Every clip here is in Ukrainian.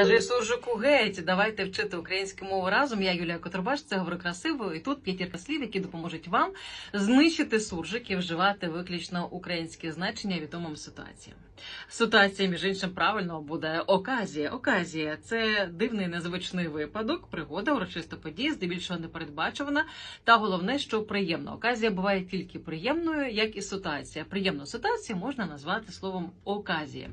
Каже суржику геть, давайте вчити українську мову разом. Я Юлія Котробаш, це говорю красиво. І тут п'ятірка слів, які допоможуть вам знищити суржик і вживати виключно українські значення відомим ситуаціям. Ситуація, між іншим, правильно буде оказія. Оказія це дивний незвичний випадок, пригода, урочиста подія, здебільшого непередбачувана. Та головне, що приємно. Оказія буває тільки приємною, як і ситуація. Приємну ситуацію можна назвати словом оказія.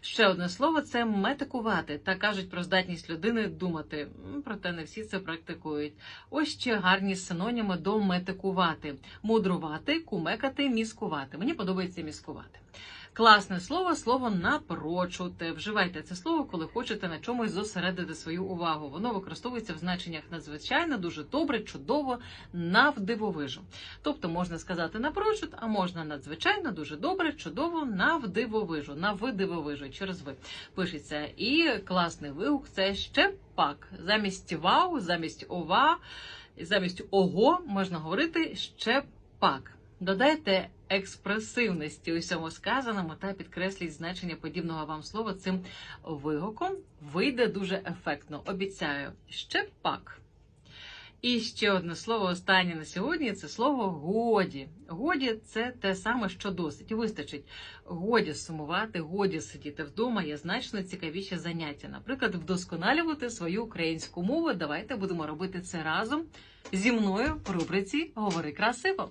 Ще одне слово це метикувати. Та кажуть про здатність людини думати. Проте не всі це практикують. Ось ще гарні синоніми до метикувати: мудрувати, кумекати, міскувати. Мені подобається міскувати. Класне слово, слово напрочуте. Вживайте це слово, коли хочете на чомусь зосередити свою увагу. Воно використовується в значеннях надзвичайно, дуже добре, чудово, навдивовижу. Тобто можна сказати напрочуд, а можна надзвичайно, дуже добре, чудово, навдивовижу, навидивовижу через ви пишеться. І класний вигук це ще пак. Замість вау, замість ова, замість ого можна говорити ще пак. Додайте експресивності усьому сказаному та підкресліть значення подібного вам слова цим вигуком. Вийде дуже ефектно. Обіцяю, ще пак. І ще одне слово останнє на сьогодні це слово годі. Годі це те саме, що досить. Вистачить. Годі сумувати, годі сидіти вдома є значно цікавіші заняття. Наприклад, вдосконалювати свою українську мову. Давайте будемо робити це разом зі мною в рубриці Говори красиво.